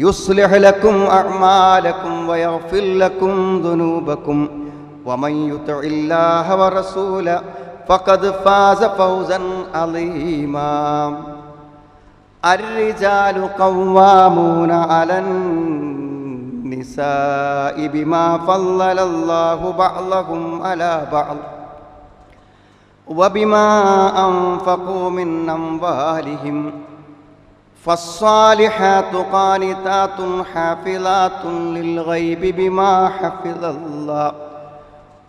يصلح لكم أعمالكم ويغفر لكم ذنوبكم. ومن يطع الله ورسوله فقد فاز فوزا عظيما. الرجال قوامون على النساء بما فضل الله بعضهم على بعض. وبما أنفقوا من أموالهم فالصالحات قانتات حافظات للغيب بما حفظ الله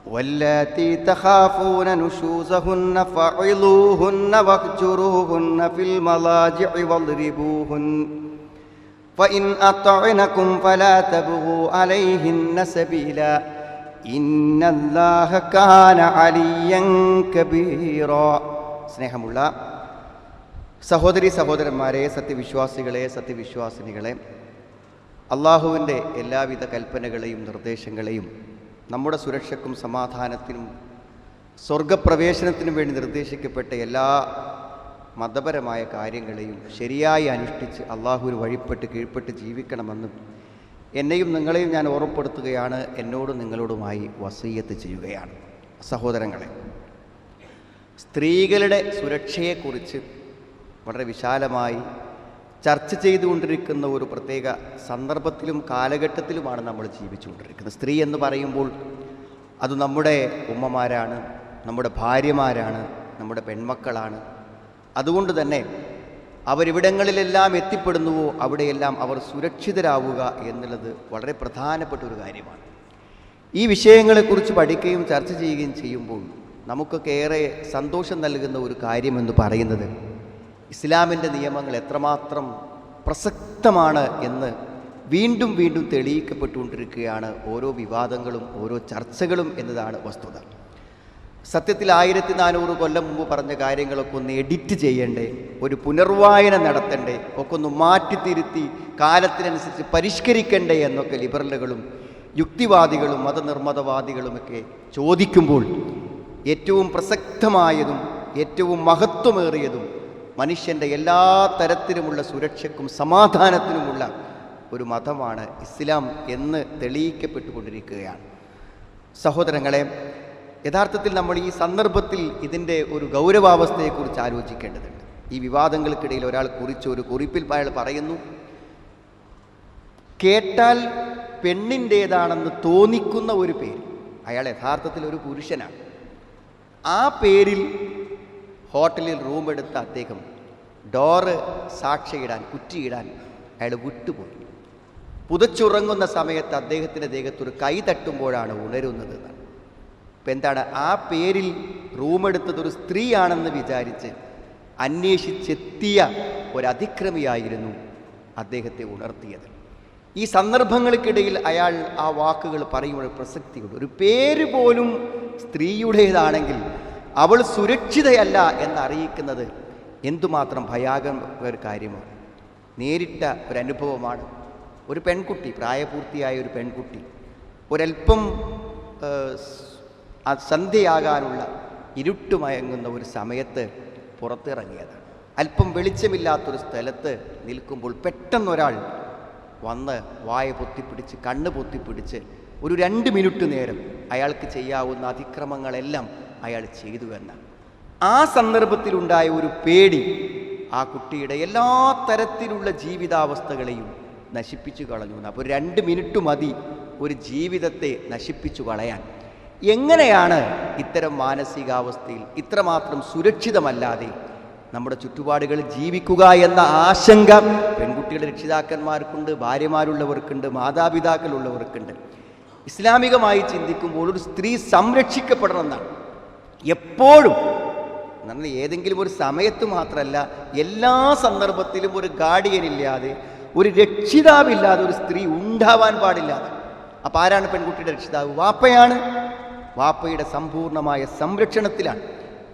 واللاتي تخافون نشوزهن فعظوهن واهجروهن في المضاجع واضربوهن فإن أطعنكم فلا تبغوا عليهن سبيلاً ഇന്നല്ലാഹ കാന അലിയൻ കബീറ സ്നേഹമുള്ള സഹോദരി സഹോദരന്മാരെ സത്യവിശ്വാസികളെ സത്യവിശ്വാസിനികളെ അള്ളാഹുവിന്റെ എല്ലാവിധ കൽപ്പനകളെയും നിർദ്ദേശങ്ങളെയും നമ്മുടെ സുരക്ഷയ്ക്കും സമാധാനത്തിനും സ്വർഗപ്രവേശനത്തിനും വേണ്ടി നിർദ്ദേശിക്കപ്പെട്ട എല്ലാ മതപരമായ കാര്യങ്ങളെയും ശരിയായി അനുഷ്ഠിച്ച് അള്ളാഹുവിന് വഴിപ്പെട്ട് കീഴ്പ്പെട്ട് ജീവിക്കണമെന്നും എന്നെയും നിങ്ങളെയും ഞാൻ ഓർമ്മപ്പെടുത്തുകയാണ് എന്നോടും നിങ്ങളോടുമായി വസീയത്ത് ചെയ്യുകയാണ്. സഹോദരങ്ങളെ സ്ത്രീകളുടെ സുരക്ഷയെക്കുറിച്ച് വളരെ വിശാലമായി ചർച്ച ചെയ്തുകൊണ്ടിരിക്കുന്ന ഒരു പ്രത്യേക സന്ദർഭത്തിലും കാലഘട്ടത്തിലുമാണ് നമ്മൾ ജീവിച്ചുകൊണ്ടിരിക്കുന്നത്. സ്ത്രീ എന്ന് പറയുമ്പോൾ അത് നമ്മുടെ ഉമ്മമാരാണ് നമ്മുടെ ഭാര്യമാരാണ് നമ്മുടെ പെൺമക്കളാണ്. അതുകൊണ്ട് തന്നെ അവരിവിടങ്ങളിലെല്ലാം എത്തിപ്പെടുന്നുവോ അവിടെയെല്ലാം അവർ സുരക്ഷിതരാവുക എന്നുള്ളത് വളരെ പ്രധാനപ്പെട്ട ഒരു കാര്യമാണ്. ഈ വിഷയങ്ങളെക്കുറിച്ച് പഠിക്കുകയും ചർച്ച ചെയ്യുകയും ചെയ്യുമ്പോൾ നമുക്കൊക്കെ ഏറെ സന്തോഷം നൽകുന്ന ഒരു കാര്യമെന്ന് പറയുന്നത് ഇസ്ലാമിന്റെ നിയമങ്ങൾ എത്രമാത്രം പ്രസക്തമാണ് എന്ന് വീണ്ടും വീണ്ടും തെളിയിക്കപ്പെട്ടുകൊണ്ടിരിക്കുകയാണ് ഓരോ വിവാദങ്ങളും ഓരോ ചർച്ചകളും എന്നതാണ് വസ്തുത. സത്യത്തിൽ ആയിരത്തി നാനൂറ് കൊല്ലം മുമ്പ് പറഞ്ഞ കാര്യങ്ങളൊക്കെ ഒന്ന് എഡിറ്റ് ചെയ്യണ്ടേ ഒരു പുനർവായന നടത്തണ്ടേ ഒക്കെ ഒന്ന് മാറ്റിത്തിരുത്തി കാലത്തിനനുസരിച്ച് പരിഷ്കരിക്കണ്ടേ എന്നൊക്കെ ലിബറലുകളും യുക്തിവാദികളും മതനിർമ്മതവാദികളുമൊക്കെ ചോദിക്കുമ്പോൾ ഏറ്റവും പ്രസക്തമായതും ഏറ്റവും മഹത്വമേറിയതും മനുഷ്യന്റെ എല്ലാ തരത്തിലുമുള്ള സുരക്ഷയ്ക്കും സമാധാനത്തിനുമുള്ള ഒരു മതമാണ് ഇസ്ലാം എന്ന് തെളിയിക്കപ്പെട്ടുകൊണ്ടിരിക്കുകയാണ്. സഹോദരങ്ങളെ യഥാർത്ഥത്തിൽ നമ്മൾ ഈ സന്ദർഭത്തിൽ ഇതിന്റെ ഒരു ഗൗരവാവസ്ഥയെക്കുറിച്ച് ആലോചിക്കേണ്ടതുണ്ട്. ഈ വിവാദങ്ങൾക്കിടയിൽ ഒരാൾ കുറിച്ച് ഒരു കുറിപ്പിൽ അയാൾ പറയുന്നു കേട്ടാൽ പെണ്ണിന്റേതാണെന്ന് തോന്നിക്കുന്ന ഒരു പേര്. അയാൾ യഥാർത്ഥത്തിൽ ഒരു പുരുഷനാണ്. ആ പേരിൽ ഹോട്ടലിൽ റൂം എടുത്ത അദ്ദേഹം ഡോറ് സാക്ഷിയിടാൻ കുറ്റിയിടാൻ അയാൾ വിട്ടുപോയി. പുതച്ചുറങ്ങുന്ന സമയത്ത് അദ്ദേഹത്തിന്റെ ദേഹത്തൊരു കൈ തട്ടുമ്പോഴാണ് ഉണരുന്നത്. എന്നാണ് ഇപ്പം എന്താണ്? ആ പേരിൽ റൂമെടുത്തത് ഒരു സ്ത്രീയാണെന്ന് വിചാരിച്ച് അന്വേഷിച്ചെത്തിയ ഒരതിക്രമിയായിരുന്നു അദ്ദേഹത്തെ ഉണർത്തിയത്. ഈ സന്ദർഭങ്ങൾക്കിടയിൽ അയാൾ ആ വാക്കുകൾ പറയുമ്പോൾ പ്രസക്തിയുണ്ട്. ഒരു പേര് പോലും സ്ത്രീയുടേതാണെങ്കിൽ അവൾ സുരക്ഷിതയല്ല എന്നറിയിക്കുന്നത് എന്തുമാത്രം ഭയാകര ഒരു കാര്യമാണ് നേരിട്ട ഒരു അനുഭവമാണ്. ഒരു പെൺകുട്ടി പ്രായപൂർത്തിയായ ഒരു പെൺകുട്ടി ഒരൽപ്പം സന്ധ്യയാകാനുള്ള ഇരുട്ടുമയങ്ങുന്ന ഒരു സമയത്ത് പുറത്തിറങ്ങിയതാണ്. അല്പം വെളിച്ചമില്ലാത്തൊരു സ്ഥലത്ത് നിൽക്കുമ്പോൾ പെട്ടെന്നൊരാൾ വന്ന് വായ പൊത്തിപ്പിടിച്ച് കണ്ണ് പൊത്തിപ്പിടിച്ച് ഒരു രണ്ട് മിനിറ്റ് നേരം അയാൾക്ക് ചെയ്യാവുന്ന അതിക്രമങ്ങളെല്ലാം അയാൾ ചെയ്തു എന്നാണ്. ആ സന്ദർഭത്തിലുണ്ടായ ഒരു പേടി ആ കുട്ടിയുടെ എല്ലാ തരത്തിലുള്ള ജീവിതാവസ്ഥകളെയും നശിപ്പിച്ചു കളഞ്ഞു. അപ്പോൾ രണ്ട് മിനിറ്റ് മതി ഒരു ജീവിതത്തെ നശിപ്പിച്ചു കളയാൻ. എങ്ങനെയാണ് ഇത്തരം മാനസികാവസ്ഥയിൽ ഇത്രമാത്രം സുരക്ഷിതമല്ലാതെ നമ്മുടെ ചുറ്റുപാടുകളിൽ ജീവിക്കുക എന്ന ആശങ്ക പെൺകുട്ടികളുടെ രക്ഷിതാക്കന്മാർക്കുണ്ട് ഭാര്യമാരുള്ളവർക്കുണ്ട് മാതാപിതാക്കളുള്ളവർക്കുണ്ട്. ഇസ്ലാമികമായി ചിന്തിക്കുമ്പോൾ ഒരു സ്ത്രീ സംരക്ഷിക്കപ്പെടണമെന്നാണ് എപ്പോഴും നമ്മൾ ഏതെങ്കിലും ഒരു സമയത്ത് മാത്രമല്ല എല്ലാ സന്ദർഭത്തിലും ഒരു ഗാർഡിയൻ ഇല്ലാതെ ഒരു രക്ഷിതാവില്ലാതെ ഒരു സ്ത്രീ ഉണ്ടാവാൻ പാടില്ലാതെ. അപ്പം ആരാണ് പെൺകുട്ടിയുടെ രക്ഷിതാവ്? വാപ്പയാണ്. വാപ്പയുടെ സമ്പൂർണമായ സംരക്ഷണത്തിലാണ്.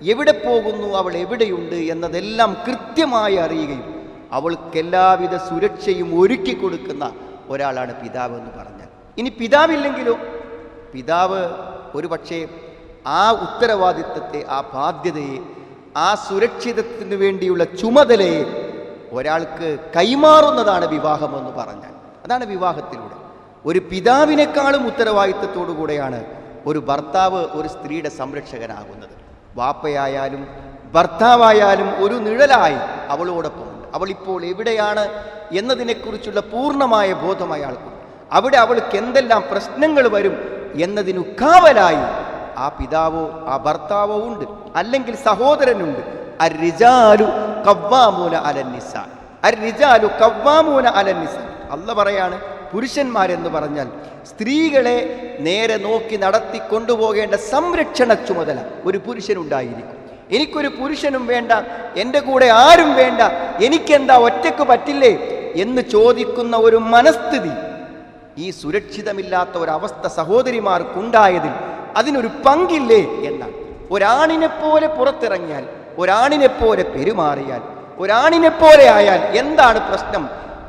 എവിടെ പോകുന്നു അവൾ എവിടെയുണ്ട് എന്നതെല്ലാം കൃത്യമായി അറിയുകയും അവൾക്ക് എല്ലാവിധ സുരക്ഷയും ഒരുക്കി കൊടുക്കുന്ന ഒരാളാണ് പിതാവ് എന്ന് പറഞ്ഞാൽ. ഇനി പിതാവില്ലെങ്കിലോ? പിതാവ് ഒരു പക്ഷേ ആ ഉത്തരവാദിത്വത്തെ ആ ബാധ്യതയെ ആ സുരക്ഷിതത്തിന് വേണ്ടിയുള്ള ചുമതലയെ ഒരാൾക്ക് കൈമാറുന്നതാണ് വിവാഹമെന്ന് പറഞ്ഞാൽ. അതാണ് വിവാഹത്തിലൂടെ. ഒരു പിതാവിനേക്കാളും ഉത്തരവാദിത്വത്തോടുകൂടെയാണ് ഒരു ഭർത്താവ് ഒരു സ്ത്രീയുടെ സംരക്ഷകനാകുന്നത്. വാപ്പയായാലും ഭർത്താവായാലും ഒരു നിഴലായി അവളോടൊപ്പമുണ്ട്. അവൾ ഇപ്പോൾ എവിടെയാണ് എന്നതിനെക്കുറിച്ചുള്ള പൂർണമായ ബോധം അയാൾക്കുണ്ട്. അവിടെ അവൾക്ക് എന്തെല്ലാം പ്രശ്നങ്ങൾ വരും എന്നതിനു കാവലായി ആ പിതാവോ ആ ഭർത്താവോ ഉണ്ട്. അല്ലെങ്കിൽ സഹോദരനുണ്ട്. അല്ല പറയാണ് പുരുഷന്മാരെന്ന് പറഞ്ഞാൽ സ്ത്രീകളെ നേരെ നോക്കി നടത്തി കൊണ്ടുപോകേണ്ട സംരക്ഷണ ചുമതല ഒരു പുരുഷനുണ്ടായിരിക്കും. എനിക്കൊരു പുരുഷനും വേണ്ട എന്റെ കൂടെ ആരും വേണ്ട എനിക്കെന്താ ഒറ്റയ്ക്ക് പറ്റില്ലേ എന്ന് ചോദിക്കുന്ന ഒരു മനസ്ഥിതി ഈ സുരക്ഷിതമില്ലാത്ത ഒരവസ്ഥ സഹോദരിമാർക്കുണ്ടായതിൽ അതിനൊരു പങ്കില്ലേ എന്നാണ് ഒരാണിനെ പോലെ പുറത്തിറങ്ങിയാൽ ഒരാണിനെ പോലെ പെരുമാറിയാൽ ഒരാണിനെ പോലെ ആയാൽ എന്താണ് പ്രശ്നം?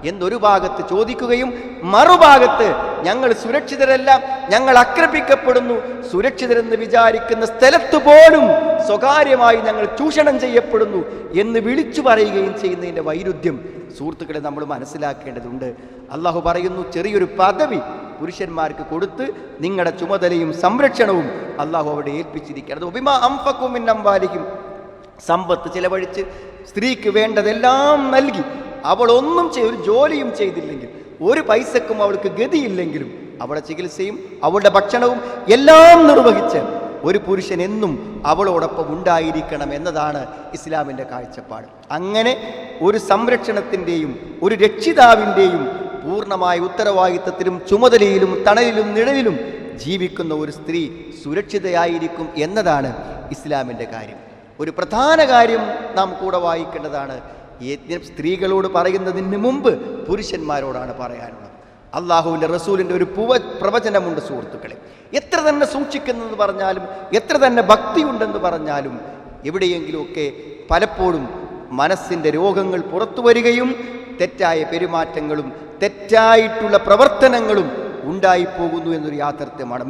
എന്നൊരു ഭാഗത്ത് ചോദിക്കുകയും മറുഭാഗത്ത് ഞങ്ങൾ സുരക്ഷിതരല്ല ഞങ്ങൾ ആക്രമിക്കപ്പെടുന്നു. സുരക്ഷിതരെന്ന് വിചാരിക്കുന്ന സ്ഥലത്ത് പോലും സ്വകാര്യമായി ഞങ്ങൾ ചൂഷണം ചെയ്യപ്പെടുന്നു എന്ന് വിളിച്ചു പറയുകയും ചെയ്യുന്നതിന്റെ വൈരുദ്ധ്യം സുഹൃത്തുക്കളെ നമ്മൾ മനസ്സിലാക്കേണ്ടതുണ്ട്. അള്ളാഹു പറയുന്നു ചെറിയൊരു പദവി പുരുഷന്മാർക്ക് കൊടുത്ത് നിങ്ങളുടെ ചുമതലയും സംരക്ഷണവും അള്ളാഹു അവിടെ ഏൽപ്പിച്ചിരിക്കുന്നത് ഒബിമ അംഫക്കും അമ്പാലിക്കും സമ്പത്ത് ചിലവഴിച്ച് സ്ത്രീക്ക് വേണ്ടതെല്ലാം നൽകി. അവളൊന്നും ഒന്നും ചെയ് ഒരു ജോലിയും ചെയ്തില്ലെങ്കിൽ ഒരു പൈസക്കും അവൾക്ക് ഗതിയില്ലെങ്കിലും അവളുടെ ചികിത്സയും അവളുടെ ഭക്ഷണവും എല്ലാം നിർവഹിച്ച് ഒരു പുരുഷൻ എന്നും അവളോടൊപ്പം ഉണ്ടായിരിക്കണം എന്നതാണ് ഇസ്ലാമിന്റെ കാഴ്ചപ്പാട്. അങ്ങനെ ഒരു സംരക്ഷണത്തിന്റെയും ഒരു രക്ഷിതാവിന്റെയും പൂർണമായ ഉത്തരവാദിത്തത്തിലും ചുമതലയിലും തണലിലും നിഴലിലും ജീവിക്കുന്ന ഒരു സ്ത്രീ സുരക്ഷിതയായിരിക്കും എന്നതാണ് ഇസ്ലാമിന്റെ കാര്യം. ഒരു പ്രധാന കാര്യം നാം കൂടെ വായിക്കേണ്ടതാണ്. യജ്ഞം സ്ത്രീകളോട് പറയുന്നതിന് മുമ്പ് പുരുഷന്മാരോടാണ് പറയാനുള്ളത്. അള്ളാഹുവിന്റെ റസൂലിന്റെ ഒരു പുവ പ്രവചനമുണ്ട് സുഹൃത്തുക്കളെ. എത്ര തന്നെ സൂക്ഷിക്കുന്നെന്ന് പറഞ്ഞാലും എത്ര തന്നെ ഭക്തിയുണ്ടെന്ന് പറഞ്ഞാലും എവിടെയെങ്കിലുമൊക്കെ പലപ്പോഴും മനസ്സിന്റെ രോഗങ്ങൾ പുറത്തു വരികയും തെറ്റായ പെരുമാറ്റങ്ങളും തെറ്റായിട്ടുള്ള പ്രവർത്തനങ്ങളും ഉണ്ടായി ഉണ്ടായിപ്പോകുന്നു എന്നൊരു യാഥാർത്ഥ്യമാണ്.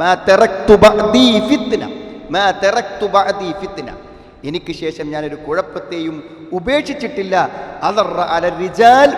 ഫിത്ന. എനിക്ക് ശേഷം ഞാനൊരു കുഴപ്പത്തെയും ഉപേക്ഷിച്ചിട്ടില്ല. അല റിജാൽ.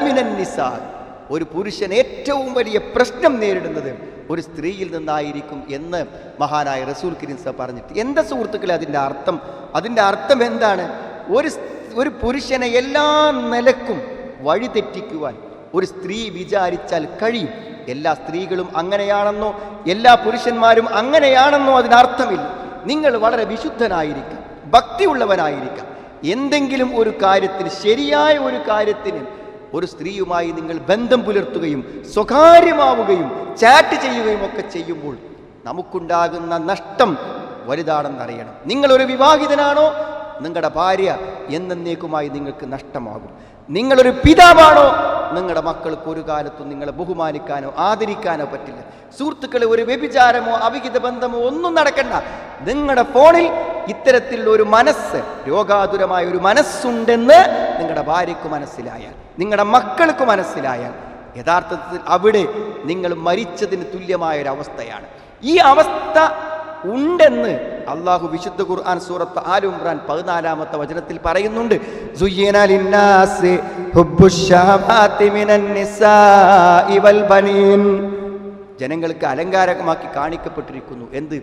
ഒരു പുരുഷൻ ഏറ്റവും വലിയ പ്രശ്നം നേരിടുന്നത് ഒരു സ്ത്രീയിൽ നിന്നായിരിക്കും എന്ന് മഹാനായ റസൂൽ കിരിൻസ പറഞ്ഞിട്ട്. എന്താ സുഹൃത്തുക്കളെ അതിന്റെ അർത്ഥം അതിന്റെ അർത്ഥം എന്താണ്? ഒരു ഒരു പുരുഷനെ എല്ലാ നിലക്കും വഴിതെറ്റിക്കുവാൻ ഒരു സ്ത്രീ വിചാരിച്ചാൽ കഴിയും. എല്ലാ സ്ത്രീകളും അങ്ങനെയാണെന്നോ എല്ലാ പുരുഷന്മാരും അങ്ങനെയാണെന്നോ അതിനർത്ഥമില്ല. നിങ്ങൾ വളരെ വിശുദ്ധനായിരിക്കാം ഭക്തിയുള്ളവനായിരിക്കാം. എന്തെങ്കിലും ഒരു കാര്യത്തിന് ശരിയായ ഒരു കാര്യത്തിന് ഒരു സ്ത്രീയുമായി നിങ്ങൾ ബന്ധം പുലർത്തുകയും സ്വകാര്യമാവുകയും ചാറ്റ് ചെയ്യുകയും ഒക്കെ ചെയ്യുമ്പോൾ നമുക്കുണ്ടാകുന്ന നഷ്ടം വലുതാണെന്നറിയണം. നിങ്ങളൊരു വിവാഹിതനാണോ? നിങ്ങളുടെ ഭാര്യ എന്നേക്കുമായി നിങ്ങൾക്ക് നഷ്ടമാകും. നിങ്ങളൊരു പിതാവാണോ? നിങ്ങളുടെ മക്കൾക്ക് ഒരു കാലത്തും നിങ്ങളെ ബഹുമാനിക്കാനോ ആദരിക്കാനോ പറ്റില്ല. സുഹൃത്തുക്കളെ ഒരു വ്യഭിചാരമോ അവിഹിത ബന്ധമോ ഒന്നും നടക്കണ്ട. നിങ്ങളുടെ ഫോണിൽ ഇത്തരത്തിലുള്ള ഒരു മനസ്സ് രോഗാതുരമായ ഒരു മനസ്സുണ്ടെന്ന് നിങ്ങളുടെ ഭാര്യയ്ക്ക് മനസ്സിലായാൽ നിങ്ങളുടെ മക്കൾക്ക് മനസ്സിലായാൽ യഥാർത്ഥത്തിൽ അവിടെ നിങ്ങൾ മരിച്ചതിന് തുല്യമായ ഒരു അവസ്ഥയാണ് ഈ അവസ്ഥ ഉണ്ടെന്ന് അള്ളാഹു വിശുദ്ധ ഖുർആൻ സൂറത്ത് ഇമ്രാൻ പതിനാലാമത്തെ വചനത്തിൽ പറയുന്നുണ്ട്. ജനങ്ങൾക്ക് അലങ്കാരമാക്കി കാണിക്കപ്പെട്ടിരിക്കുന്നു. എന്ത്?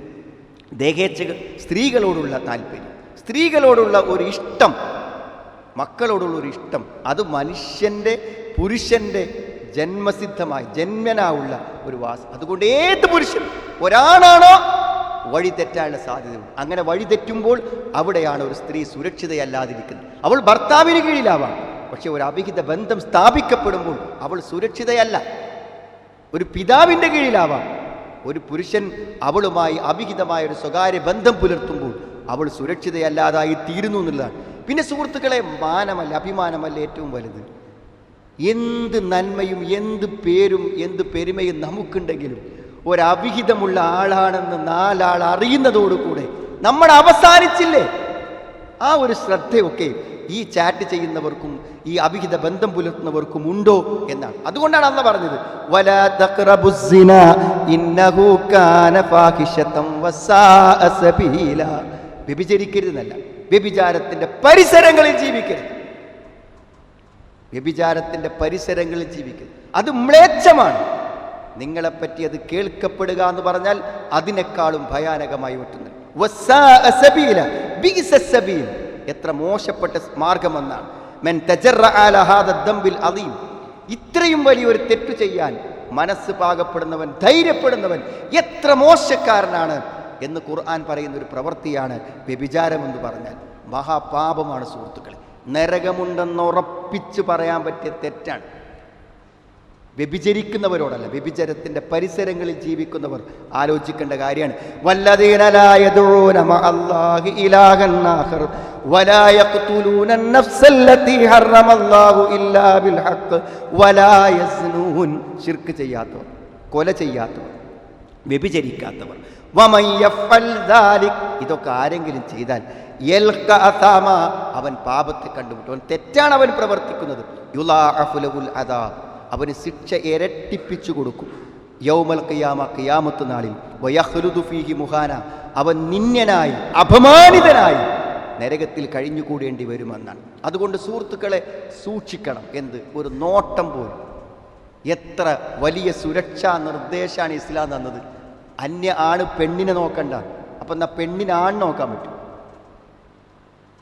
ദേഹേച്ഛ സ്ത്രീകളോടുള്ള താല്പര്യം സ്ത്രീകളോടുള്ള ഒരു ഇഷ്ടം മക്കളോടുള്ള ഒരു ഇഷ്ടം. അത് മനുഷ്യന്റെ പുരുഷന്റെ ജന്മസിദ്ധമായി ജന്മനാ ഉള്ള ഒരു വാസം. അതുകൊണ്ട് ഏത് പുരുഷൻ ഒരാണാണോ വഴി തെറ്റാനുള്ള സാധ്യതയുണ്ട്. അങ്ങനെ വഴി തെറ്റുമ്പോൾ അവിടെയാണ് ഒരു സ്ത്രീ സുരക്ഷിതയല്ലാതിരിക്കുന്നത്. അവൾ ഭർത്താവിന് കീഴിലാവാം. പക്ഷെ ഒരു അഭിഹിത ബന്ധം സ്ഥാപിക്കപ്പെടുമ്പോൾ അവൾ സുരക്ഷിതയല്ല. ഒരു പിതാവിന്റെ കീഴിലാവാം. ഒരു പുരുഷൻ അവളുമായി അഭിഹിതമായ ഒരു സ്വകാര്യ ബന്ധം പുലർത്തുമ്പോൾ അവൾ സുരക്ഷിതയല്ലാതായി തീരുന്നു എന്നുള്ളതാണ്. പിന്നെ സുഹൃത്തുക്കളെ മാനമല്ല അഭിമാനമല്ല ഏറ്റവും വലുത്. എന്ത് നന്മയും എന്ത് പേരും എന്ത് പെരുമയും നമുക്കുണ്ടെങ്കിലും ഒരഭിഹിതമുള്ള ആളാണെന്ന് നാലാൾ അറിയുന്നതോടുകൂടെ നമ്മൾ അവസാനിച്ചില്ലേ? ആ ഒരു ശ്രദ്ധയൊക്കെ ഈ ചാറ്റ് ചെയ്യുന്നവർക്കും ഈ അഭിഹിത ബന്ധം പുലർത്തുന്നവർക്കും ഉണ്ടോ എന്നാണ്. അതുകൊണ്ടാണ് അന്ന് പറഞ്ഞത് വ്യഭിചരിക്കരുതെന്നല്ല വ്യഭിചാരത്തിന്റെ പരിസരങ്ങളിൽ ജീവിക്കരുത്. വ്യഭിചാരത്തിന്റെ പരിസരങ്ങളിൽ ജീവിക്കരുത്. അത് മ്ലേച്ഛമാണ്. നിങ്ങളെപ്പറ്റി അത് കേൾക്കപ്പെടുക എന്ന് പറഞ്ഞാൽ അതിനേക്കാളും ഭയാനകമായി ബിഇസ എത്ര മോശപ്പെട്ട മാർഗമെന്നാണ്. ഇത്രയും വലിയൊരു തെറ്റു ചെയ്യാൻ മനസ്സ് പാകപ്പെടുന്നവൻ ധൈര്യപ്പെടുന്നവൻ എത്ര മോശക്കാരനാണ് എന്ന് ഖുർആൻ പറയുന്ന ഒരു പ്രവൃത്തിയാണ് വ്യഭിചാരം എന്ന് പറഞ്ഞാൽ. മഹാപാപമാണ് സുഹൃത്തുക്കളെ. നരകമുണ്ടെന്ന് ഉറപ്പിച്ച് പറയാൻ പറ്റിയ തെറ്റാണ്. വ്യഭിചരിക്കുന്നവരോടല്ല വ്യഭിചരത്തിന്റെ പരിസരങ്ങളിൽ ജീവിക്കുന്നവർ ആലോചിക്കേണ്ട കാര്യമാണ്. ശിർക്ക് ചെയ്യാത്തവർ കൊല ചെയ്യാത്തവർ വ്യഭിചരിക്കാത്തവർ. ഇതൊക്കെ ആരെങ്കിലും ചെയ്താൽ അവൻ പാപത്തെ കണ്ടുമുട്ടും. അവൻ തെറ്റാണ് അവൻ പ്രവർത്തിക്കുന്നത്. യുലാ അഫുലുൽ അദാബ്. അവന് ശിക്ഷ ഇരട്ടിപ്പിച്ചു കൊടുക്കും. യൗമൽ ഖിയാമ ഖിയാമത്ത് നാളിൽ. വയഹ്ലുദു ഫീഹി മുഹാന അവൻ നിന്യനായി അപമാനിതനായി നരകത്തിൽ കഴിഞ്ഞുകൂടേണ്ടി വരുമെന്നാണ്. അതുകൊണ്ട് സുഹൃത്തുക്കളെ സൂക്ഷിക്കണം എന്ത്? ഒരു നോട്ടം പോലും. എത്ര വലിയ സുരക്ഷാ നിർദ്ദേശമാണ് ഇസ്ലാം തന്നത്. അന്യ ആണ് പെണ്ണിനെ നോക്കണ്ട. അപ്പം എന്നാൽ പെണ്ണിനാണ് നോക്കാൻ പറ്റും?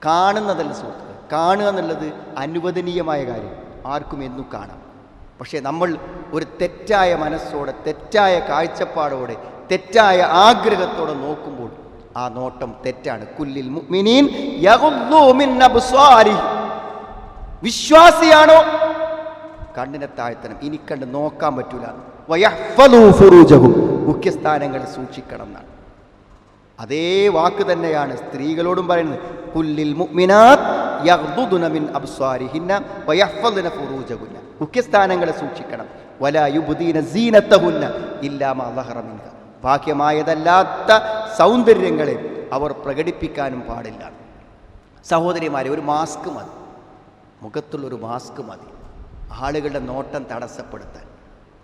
കാണുന്നതല്ല സുഹൃത്തുക്കൾ കാണുക എന്നുള്ളത് അനുവദനീയമായ കാര്യം. ആർക്കും എന്നും കാണാം. പക്ഷേ നമ്മൾ ഒരു തെറ്റായ മനസ്സോടെ തെറ്റായ കാഴ്ചപ്പാടോടെ തെറ്റായ ആഗ്രഹത്തോടെ നോക്കുമ്പോൾ ആ നോട്ടം തെറ്റാണ്. കുല്ലിൽ മുഅ്മിനീൻ വിശ്വാസിയാണോ? കണ്ണിനെ താഴ്ത്തണം. ഇനി കണ്ട് നോക്കാൻ പറ്റൂല. മുഖ്യസ്ഥാനങ്ങൾ സൂക്ഷിക്കണം എന്നാണ്. അതേ വാക്ക് തന്നെയാണ് സ്ത്രീകളോടും പറയുന്നത്. കുല്ലിൽ മുഅ്മിനാത്ത് മുഖ്യസ്ഥാനങ്ങളെ സൂക്ഷിക്കണം. വലാ യുബ്ദീന സീനത്തഹുന്ന ബാഹ്യമായതല്ലാത്ത സൗന്ദര്യങ്ങളെ അവർ പ്രകടിപ്പിക്കാനും പാടില്ല. സഹോദരിമാരെ ഒരു മാസ്ക് മതി. മുഖത്തുള്ളൊരു മാസ്ക് മതി. ആളുകളുടെ നോട്ടം തടസ്സപ്പെടുത്താൻ.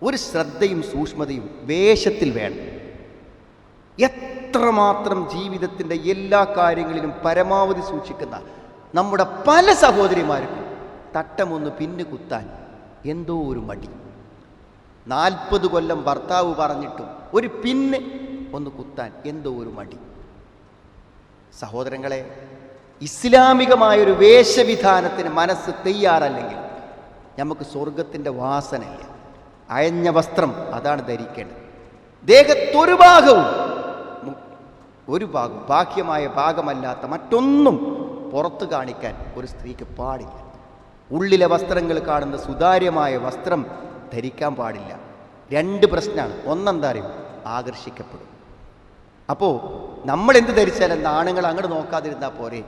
ഒരു ശ്രദ്ധയും സൂക്ഷ്മതയും വേഷത്തിൽ വേണം. എത്രമാത്രം ജീവിതത്തിന്റെ എല്ലാ കാര്യങ്ങളിലും പരമാവധി സൂക്ഷിക്കുന്ന നമ്മുടെ പല സഹോദരിമാർക്കും തട്ടമൊന്ന് പിന്നു കുത്താൻ എന്തോ ഒരു മടി. നാൽപ്പത് കൊല്ലം ഭർത്താവ് പറഞ്ഞിട്ടും ഒരു പിന്നെ ഒന്ന് കുത്താൻ എന്തോ ഒരു മടി. സഹോദരങ്ങളെ ഇസ്ലാമികമായൊരു വേഷവിധാനത്തിന് മനസ്സ് തയ്യാറല്ലെങ്കിൽ നമുക്ക് സ്വർഗത്തിന്റെ വാസനയില്ല. അയഞ്ഞ വസ്ത്രം അതാണ് ധരിക്കേണ്ടത്. ദേഹത്തൊരു ഭാഗവും ഒരു ഭാഗം ബാഹ്യമായ ഭാഗമല്ലാത്ത മറ്റൊന്നും പുറത്ത് കാണിക്കാൻ ഒരു സ്ത്രീക്ക് പാടില്ല. ഉള്ളിലെ വസ്ത്രങ്ങൾ കാണുന്ന സുതാര്യമായ വസ്ത്രം ധരിക്കാൻ പാടില്ല. രണ്ട് പ്രശ്നമാണ്. ഒന്നെന്താ അറിയും? ആകർഷിക്കപ്പെടും. അപ്പോൾ നമ്മൾ എന്ത് ധരിച്ചാലും ആണുങ്ങൾ അങ്ങോട്ട് നോക്കാതിരുന്നാൽ പോരെ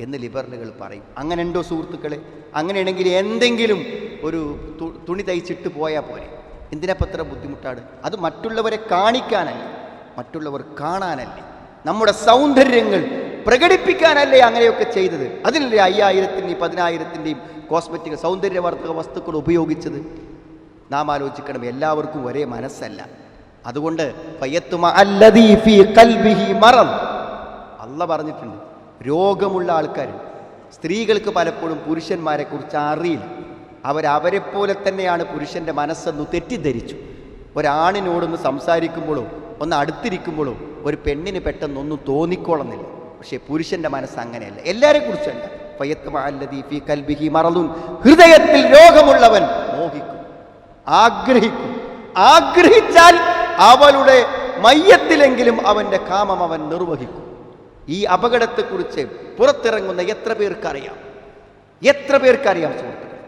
എന്ന് ലിബറലുകൾ പറയും. അങ്ങനെ ഉണ്ടോ സുഹൃത്തുക്കളെ? അങ്ങനെയാണെങ്കിൽ എന്തെങ്കിലും ഒരു തുണി തയ്ച്ചിട്ട് പോയാൽ പോരെ. എന്തിനപ്പത്ര ബുദ്ധിമുട്ടാണ്? അത് മറ്റുള്ളവരെ കാണിക്കാനല്ല. മറ്റുള്ളവർ കാണാനല്ലേ. നമ്മുടെ സൗന്ദര്യങ്ങൾ പ്രകടിപ്പിക്കാനല്ലേ അങ്ങനെയൊക്കെ ചെയ്തത്? അതിനല്ലേ അയ്യായിരത്തിന്റെയും പതിനായിരത്തിന്റെയും കോസ്മെറ്റിക് സൗന്ദര്യവർദ്ധക വസ്തുക്കൾ ഉപയോഗിച്ചത്? നാം ആലോചിക്കണം എല്ലാവർക്കും ഒരേ മനസ്സല്ല. അതുകൊണ്ട് അല്ല പറഞ്ഞിട്ടുണ്ട് രോഗമുള്ള ആൾക്കാർ സ്ത്രീകൾക്ക് പലപ്പോഴും പുരുഷന്മാരെ കുറിച്ച് അറിയില്ല. അവരവരെ പോലെ തന്നെയാണ് പുരുഷന്റെ മനസ്സെന്ന് തെറ്റിദ്ധരിച്ചു. ഒരാണിനോടൊന്ന് സംസാരിക്കുമ്പോഴോ ഒന്ന് അടുത്തിരിക്കുമ്പോഴോ ഒരു പെണ്ണിന് പെട്ടെന്നൊന്നും തോന്നിക്കോളുന്നില്ല. പക്ഷേ പുരുഷന്റെ മനസ്സ് അങ്ങനെയല്ല. എല്ലാവരെ കുറിച്ചല്ല ഫയത്തുമ കൽബിഹി മറന്നു ഹൃദയത്തിൽ രോഗമുള്ളവൻ മോഹിക്കും. ആഗ്രഹിക്കും. ആഗ്രഹിച്ചാൽ അവളുടെ മയ്യത്തിലെങ്കിലും അവന്റെ കാമം അവൻ നിർവഹിക്കും. ഈ അപകടത്തെക്കുറിച്ച് പുറത്തിറങ്ങുന്ന എത്ര പേർക്കറിയാം? എത്ര പേർക്കറിയാം സുഹൃത്തുക്കൾ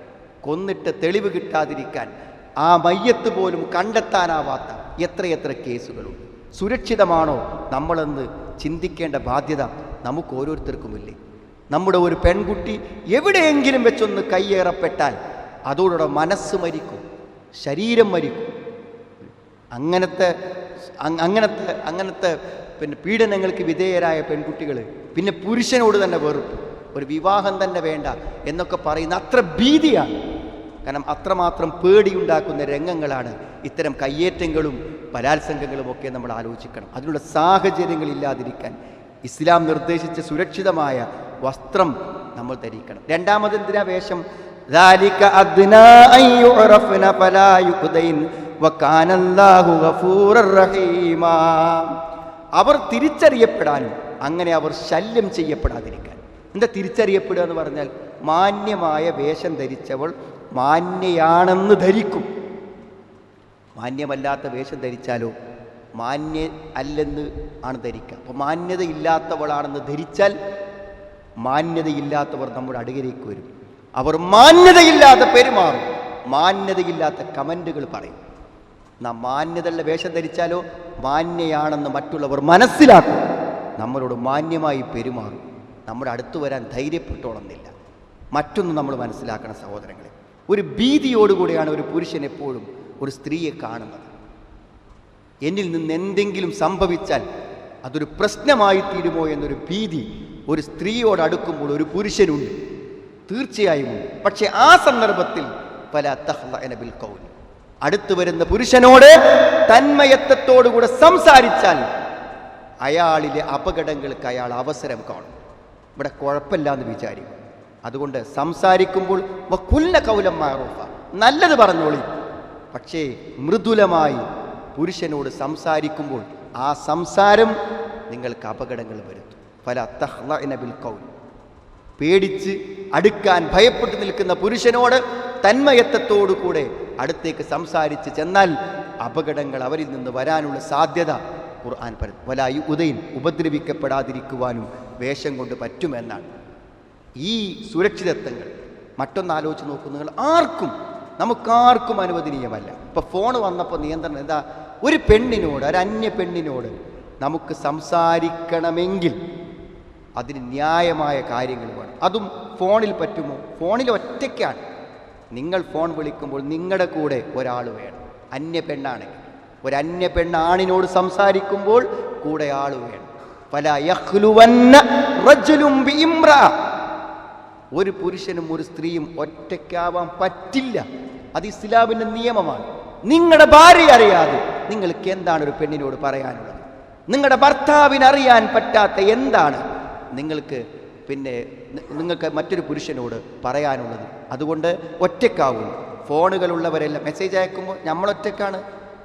കൊന്നിട്ട് തെളിവ് കിട്ടാതിരിക്കാൻ ആ മയ്യത്ത് പോലും കണ്ടെത്താനാവാത്ത എത്രയെത്ര കേസുകളുണ്ട്. സുരക്ഷിതമാണോ നമ്മളെന്ന് ചിന്തിക്കേണ്ട ബാധ്യത നമുക്ക് ഓരോരുത്തർക്കുമില്ലേ? നമ്മുടെ ഒരു പെൺകുട്ടി എവിടെയെങ്കിലും വെച്ചൊന്ന് കയ്യേറപ്പെട്ടാൽ അതോടെ മനസ്സ് മരിക്കും ശരീരം മരിക്കും. അങ്ങനത്തെ അങ്ങനത്തെ അങ്ങനത്തെ പിന്നെ പീഡനങ്ങൾക്ക് വിധേയരായ പെൺകുട്ടികൾ പിന്നെ പുരുഷനോട് തന്നെ വെറുപ്പ്. ഒരു വിവാഹം തന്നെ വേണ്ട എന്നൊക്കെ പറയുന്ന അത്ര ഭീതിയാണ്. കാരണം അത്രമാത്രം പേടിയുണ്ടാക്കുന്ന രംഗങ്ങളാണ് ഇത്തരം കയ്യേറ്റങ്ങളും ബലാത്സംഗങ്ങളും ഒക്കെ നമ്മൾ ആലോചിക്കണം. അതിനുള്ള സാഹചര്യങ്ങൾ ഇല്ലാതിരിക്കാൻ ഇസ്ലാം നിർദ്ദേശിച്ച സുരക്ഷിതമായ വസ്ത്രം നമ്മൾ ധരിക്കണം. രണ്ടാമത് എന്തിനാ വേഷം? അവർ തിരിച്ചറിയപ്പെടാനും അങ്ങനെ അവർ ശല്യം ചെയ്യപ്പെടാതിരിക്കാൻ. എന്താ തിരിച്ചറിയപ്പെടുക എന്ന് പറഞ്ഞാൽ മാന്യമായ വേഷം ധരിച്ചവൾ മാന്യയാണെന്ന് ധരിക്കും. മാന്യമല്ലാത്ത വേഷം ധരിച്ചാലോ? മാന്യ അല്ലെന്ന് ആണ് ധരിക്കുക. അപ്പോൾ മാന്യതയില്ലാത്തവളാണെന്ന് ധരിച്ചാൽ മാന്യതയില്ലാത്തവർ നമ്മുടെ അടുകിലേക്ക് വരും. അവർ മാന്യതയില്ലാത്ത പെരുമാറും. മാന്യതയില്ലാത്ത കമന്റുകൾ പറയും. നാം മാന്യതയുള്ള വേഷം ധരിച്ചാലോ? മാന്യയാണെന്ന് മറ്റുള്ളവർ മനസ്സിലാക്കും. നമ്മളോട് മാന്യമായി പെരുമാറും. നമ്മുടെ അടുത്ത് വരാൻ ധൈര്യപ്പെട്ടോണമെന്നില്ല മറ്റൊന്നും നമ്മൾ മനസ്സിലാക്കണം സഹോദരങ്ങളെ. ഒരു ഭീതിയോടുകൂടിയാണ് ഒരു പുരുഷൻ എപ്പോഴും ഒരു സ്ത്രീയെ കാണുന്നത്. എന്നിൽ നിന്ന് എന്തെങ്കിലും സംഭവിച്ചാൽ അതൊരു പ്രശ്നമായി തീരുമോ എന്നൊരു ഭീതി ഒരു സ്ത്രീയോട് അടുക്കുമ്പോൾ ഒരു പുരുഷനുണ്ട്. തീർച്ചയായും പക്ഷെ ആ സന്ദർഭത്തിൽ പല തഹ്ലബിൽ കൗൽ അടുത്തു വരുന്ന പുരുഷനോട് തന്മയത്വത്തോടുകൂടെ സംസാരിച്ചാൽ അയാളിലെ അപകടങ്ങൾക്ക് അയാൾ അവസരം കാണും. ഇവിടെ കുഴപ്പമില്ല എന്ന് വിചാരിക്കും. അതുകൊണ്ട് സംസാരിക്കുമ്പോൾ വക്കുല്ല കൗലം മാറൂഫ നല്ലത് പറഞ്ഞോളി. പക്ഷേ മൃദുലമായി പുരുഷനോട് സംസാരിക്കുമ്പോൾ ആ സംസാരം നിങ്ങൾക്ക് അപകടങ്ങൾ വരുത്തും. പല തഹ്ലബിൽ കൗൽ പേടിച്ച് അടുക്കാൻ ഭയപ്പെട്ടു നിൽക്കുന്ന പുരുഷനോട് തന്മയത്വത്തോടു കൂടെ അടുത്തേക്ക് സംസാരിച്ച് ചെന്നാൽ അപകടങ്ങൾ അവരിൽ നിന്ന് വരാനുള്ള സാധ്യത ഖുർആൻ പല വലായു ഉദയൻ ഉപദ്രവിക്കപ്പെടാതിരിക്കുവാനും വേഷം കൊണ്ട് പറ്റുമെന്നാണ്. ഈ സുരക്ഷിതത്വങ്ങൾ മറ്റൊന്ന് ആലോചിച്ച് നോക്കൂ നിങ്ങൾ. ആർക്കും നമുക്കാർക്കും അനുവദനീയമല്ല. ഇപ്പം ഫോൺ വന്നപ്പോൾ നിയന്ത്രണം എന്താ? ഒരു പെണ്ണിനോട് ഒരു അന്യ പെണ്ണിനോട് നമുക്ക് സംസാരിക്കണമെങ്കിൽ അതിന് ന്യായമായ കാര്യങ്ങൾ വേണം. അതും ഫോണിൽ പറ്റുമോ? ഫോണിൽ ഒറ്റയ്ക്കാണ്. നിങ്ങൾ ഫോൺ വിളിക്കുമ്പോൾ നിങ്ങളുടെ കൂടെ ഒരാൾ വേണം. അന്യ പെണ്ണാണെങ്കിൽ. ഒരു അന്യ പെണ്ണാണിനോട് സംസാരിക്കുമ്പോൾ കൂടെ ആൾ വേണം. പല യഹ്ലുവന്ന റജുലും. ഒരു പുരുഷനും ഒരു സ്ത്രീയും ഒറ്റയ്ക്കാവാൻ പറ്റില്ല. അത് ഇസ്ലാമിന്റെ നിയമമാണ്. നിങ്ങളുടെ ഭാര്യ അറിയാതെ നിങ്ങൾക്ക് എന്താണ് ഒരു പെണ്ണിനോട് പറയാനുള്ളത്? നിങ്ങളുടെ ഭർത്താവിന് അറിയാൻ പറ്റാത്ത എന്താണ് നിങ്ങൾക്ക് പിന്നെ നിങ്ങൾക്ക് മറ്റൊരു പുരുഷനോട് പറയാനുള്ളത്? അതുകൊണ്ട് ഒറ്റയ്ക്കാവും. ഫോണുകളുള്ളവരെല്ലാം മെസ്സേജ് അയക്കുമ്പോൾ നമ്മൾ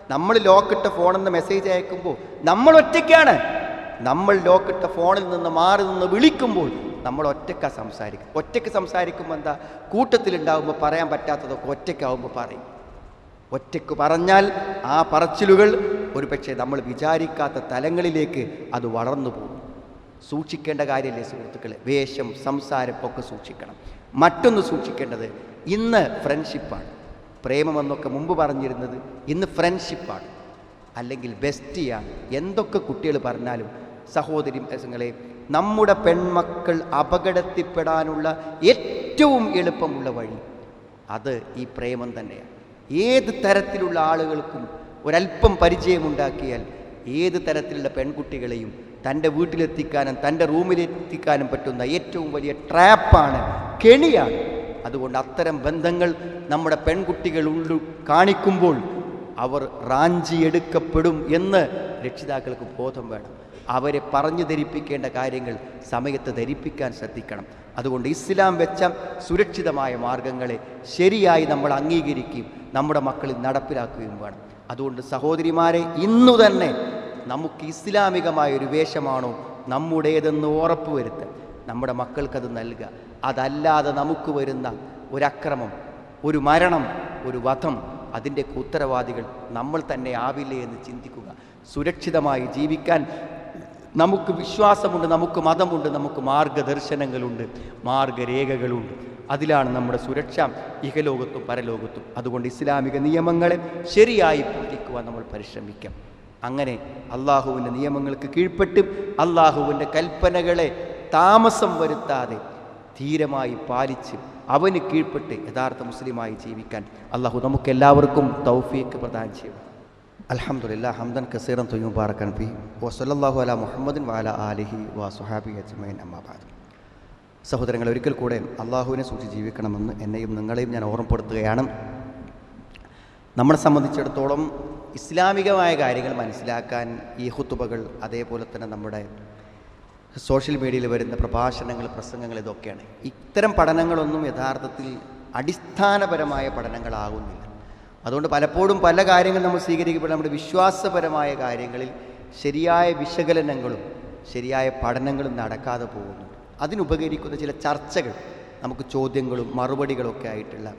നമ്മൾ ലോക്കിട്ട ഫോണെന്ന് മെസ്സേജ് അയക്കുമ്പോൾ നമ്മൾ ഒറ്റയ്ക്കാണ്. നമ്മൾ ലോക്കിട്ട ഫോണിൽ നിന്ന് മാറി നിന്ന് വിളിക്കുമ്പോൾ നമ്മൾ ഒറ്റക്ക സംസാരിക്കുക ഒറ്റയ്ക്ക് സംസാരിക്കുമ്പോൾ എന്താ? കൂട്ടത്തിലുണ്ടാകുമ്പോൾ പറയാൻ പറ്റാത്തതൊക്കെ ഒറ്റയ്ക്കാവുമ്പോൾ പറയും. ഒറ്റയ്ക്ക് പറഞ്ഞാൽ ആ പറച്ചിലുകൾ ഒരു പക്ഷേ നമ്മൾ വിചാരിക്കാത്ത തലങ്ങളിലേക്ക് അത് വളർന്നു പോകും. സൂക്ഷിക്കേണ്ട കാര്യമല്ലേ സുഹൃത്തുക്കളെ? വേഷം സംസാരം ഒക്കെ സൂക്ഷിക്കണം. മറ്റൊന്ന് സൂക്ഷിക്കേണ്ടത് ഇന്ന് ഫ്രണ്ട്ഷിപ്പാണ്. പ്രേമമെന്നൊക്കെ മുമ്പ് പറഞ്ഞിരുന്നത് ഇന്ന് ഫ്രണ്ട്ഷിപ്പാണ്. അല്ലെങ്കിൽ ബെസ്റ്റിയാണ്. എന്തൊക്കെ കുട്ടികൾ പറഞ്ഞാലും സഹോദരി നമ്മുടെ പെൺമക്കൾ അപകടത്തിൽപ്പെടാനുള്ള ഏറ്റവും എളുപ്പമുള്ള വഴി. അത് ഈ പ്രേമം തന്നെയാണ്. ഏത് തരത്തിലുള്ള ആളുകൾക്കും ഒരല്പം പരിചയമുണ്ടാക്കിയാൽ ഏത് തരത്തിലുള്ള പെൺകുട്ടികളെയും തന്റെ വീട്ടിലെത്തിക്കാനും തന്റെ റൂമിലെത്തിക്കാനും പറ്റുന്ന ഏറ്റവും വലിയ ട്രാപ്പാണ് കെണിയാണ്. അതുകൊണ്ട് അത്തരം ബന്ധങ്ങൾ നമ്മുടെ പെൺകുട്ടികൾ ഉള്ളു കാണിക്കുമ്പോൾ അവർ റാഞ്ചി എടുക്കപ്പെടും എന്ന് രക്ഷിതാക്കൾക്ക് ബോധം വേണം. അവരെ പറഞ്ഞു ധരിപ്പിക്കേണ്ട കാര്യങ്ങൾ സമയത്ത് ധരിപ്പിക്കാൻ ശ്രദ്ധിക്കണം. അതുകൊണ്ട് ഇസ്ലാം വെച്ച സുരക്ഷിതമായ മാർഗങ്ങളെ ശരിയായി നമ്മൾ അംഗീകരിക്കുകയും നമ്മുടെ മക്കളിൽ നടപ്പിലാക്കുകയും വേണം. അതുകൊണ്ട് സഹോദരിമാരെ ഇന്നു തന്നെ നമുക്ക് ഇസ്ലാമികമായ ഒരു വേഷമാണോ നമ്മുടേതെന്ന് ഉറപ്പുവരുത്തുക നമ്മുടെ മക്കൾക്കത് നൽകുക. അതല്ലാതെ നമുക്ക് വരുന്ന ഒരക്രമം ഒരു മരണം ഒരു വധം അതിന്റെ ഉത്തരവാദികൾ നമ്മൾ തന്നെ ആവില്ലേ എന്ന് ചിന്തിക്കുക. സുരക്ഷിതമായി ജീവിക്കാൻ നമുക്ക് വിശ്വാസമുണ്ട് നമുക്ക് മതമുണ്ട് നമുക്ക് മാർഗദർശനങ്ങളുണ്ട് മാർഗരേഖകളുണ്ട്. അതിലാണ് നമ്മുടെ സുരക്ഷ ഇഹലോകത്തും പരലോകത്തും. അതുകൊണ്ട് ഇസ്ലാമിക നിയമങ്ങളെ ശരിയായി പൂജിക്കുവാൻ നമ്മൾ പരിശ്രമിക്കാം. അങ്ങനെ അള്ളാഹുവിന്റെ നിയമങ്ങൾക്ക് കീഴ്പ്പെട്ട് അള്ളാഹുവിന്റെ കൽപ്പനകളെ താമസം വരുത്താതെ ധീരമായി പാലിച്ച് അവന് കീഴ്പ്പെട്ട് യഥാർത്ഥ മുസ്ലിമായി ജീവിക്കാൻ അള്ളാഹു നമുക്കെല്ലാവർക്കും തൗഫീക്ക് പ്രദാനം ചെയ്യും അൽഹംദുലില്ലാ ഹംദൻ കസീറൻ തൊയ്യും പാറക്കൻ ഫി. വസല്ലല്ലാഹു അല മുഹമ്മദിൻ വാല ആലിഹി വാ സുഹാബി അജ്മൈൻ അമ്മാബാദ് സഹോദരങ്ങൾ ഒരിക്കൽ കൂടെ അള്ളാഹുവിനെ സൂക്ഷിച്ച് ജീവിക്കണമെന്ന് എന്നെയും നിങ്ങളെയും ഞാൻ ഓർമ്മപ്പെടുത്തുകയാണ്. നമ്മളെ സംബന്ധിച്ചിടത്തോളം ഇസ്ലാമികമായ കാര്യങ്ങൾ മനസ്സിലാക്കാൻ ഈ ഹുത്തുബകൾ അതേപോലെ തന്നെ നമ്മുടെ സോഷ്യൽ മീഡിയയിൽ വരുന്ന പ്രഭാഷണങ്ങൾ പ്രസംഗങ്ങൾ ഇതൊക്കെയാണ്. ഇത്തരം പഠനങ്ങളൊന്നും യഥാർത്ഥത്തിൽ അടിസ്ഥാനപരമായ പഠനങ്ങളാകുന്നില്ല. അതുകൊണ്ട് പലപ്പോഴും പല കാര്യങ്ങൾ നമ്മൾ സ്വീകരിക്കുമ്പോൾ നമ്മുടെ വിശ്വാസപരമായ കാര്യങ്ങളിൽ ശരിയായ വിശകലനങ്ങളും ശരിയായ പഠനങ്ങളും നടക്കാതെ പോകുന്നു. അതിനുപകരിക്കുന്ന ചില ചർച്ചകൾ നമുക്ക് ചോദ്യങ്ങളും മറുപടികളൊക്കെ ആയിട്ടുള്ള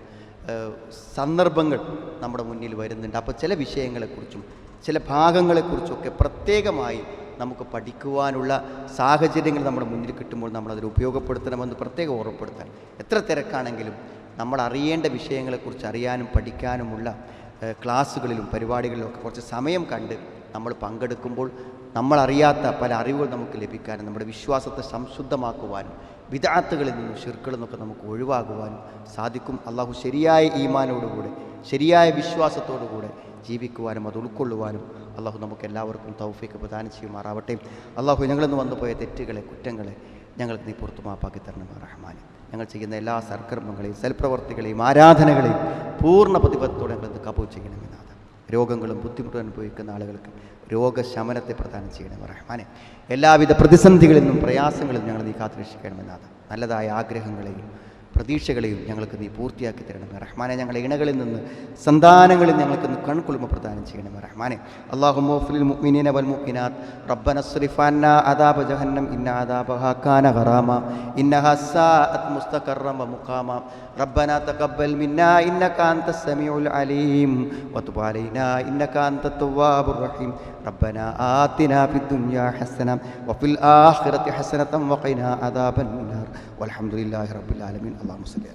സന്ദർഭങ്ങൾ നമ്മുടെ മുന്നിൽ വരുന്നുണ്ട്. അപ്പോൾ ചില വിഷയങ്ങളെക്കുറിച്ചും ചില ഭാഗങ്ങളെക്കുറിച്ചൊക്കെ പ്രത്യേകമായി നമുക്ക് പഠിക്കുവാനുള്ള സാഹചര്യങ്ങൾ നമ്മുടെ മുന്നിൽ കിട്ടുമ്പോൾ നമ്മളതിൽ ഉപയോഗപ്പെടുത്തണമെന്ന് പ്രത്യേകം ഓർമ്മപ്പെടുത്താൻ. എത്ര തിരക്കാണെങ്കിലും നമ്മൾ അറിയേണ്ട വിഷയങ്ങളെക്കുറിച്ച് അറിയാനും പഠിക്കാനുമുള്ള ക്ലാസ്സുകളിലും പരിപാടികളിലും ഒക്കെ കുറച്ച് സമയം കണ്ട് നമ്മൾ പങ്കെടുക്കുമ്പോൾ നമ്മളറിയാത്ത പല അറിവുകൾ നമുക്ക് ലഭിക്കാനും നമ്മുടെ വിശ്വാസത്തെ സംശുദ്ധമാക്കുവാനും വിദാത്തുകളിൽ നിന്നും ഷിർക്കുകളിൽ നിന്നൊക്കെ നമുക്ക് ഒഴിവാകുവാനും സാധിക്കും. അള്ളാഹു ശരിയായ ഈമാനോടുകൂടെ ശരിയായ വിശ്വാസത്തോടുകൂടെ ജീവിക്കുവാനും അത് ഉൾക്കൊള്ളുവാനും അള്ളാഹു നമുക്ക് എല്ലാവർക്കും തൗഫീക്ക് പ്രദാനം ചെയ്യുമാറാവട്ടെ. അള്ളാഹു ഞങ്ങളിന്ന് വന്നുപോയ തെറ്റുകളെ കുറ്റങ്ങളെ ഞങ്ങൾക്ക് നീ പുറത്തുമാപ്പാക്കി തരണം റഹ്മാൻ ഞങ്ങൾ ചെയ്യുന്ന എല്ലാ സർക്കർമ്മങ്ങളെയും സൽപ്രവർത്തികളെയും ആരാധനകളെയും പൂർണ പ്രതിബദ്ധത്തോടെ ഞങ്ങൾ കബൂൽ നാഥ. രോഗങ്ങളും ബുദ്ധിമുട്ടും അനുഭവിക്കുന്ന ആളുകൾക്ക് രോഗശമനത്തെ പ്രദാനം ചെയ്യണം റഹ്മാനെ. എല്ലാവിധ പ്രതിസന്ധികളിൽ നിന്നും പ്രയാസങ്ങളിൽ നിന്നും ഞങ്ങൾ നീ കാത്തുരക്ഷിക്കണമെന്നാണ് നല്ലതായ ആഗ്രഹങ്ങളെയും പ്രതീക്ഷകളെയും ഞങ്ങൾക്ക് നീ പൂർത്തിയാക്കി തരണമേ. റഹ്മാനെ ഞങ്ങളെ ഇണകളിൽ നിന്ന് സന്താനങ്ങളിൽ ഞങ്ങൾക്ക് നീ കൺകുളിമ പ്രദാനം ചെയ്യണമേ റഹ്മാനെ. അള്ളാഹു മോഫിൽ മുഅ്മിനീന വൽ മുഅ്മിനാത്ത്. റബ്ബന സ്രിഫാന അദാബ ജഹന്നം ഇന്ന അദാബഹാ കാന ഇന്ന ഇന്നഹ സാഅത് മുസ്തഖറം വമുഖാമ ربنا تقبل منا إنك أنت السميع العليم وتب علينا إنك أنت التواب الرحيم ربنا آتنا في الدنيا حسنة وفي الآخرة حسنة وقنا عذاب النار والحمد لله رب العالمين. اللهم صل على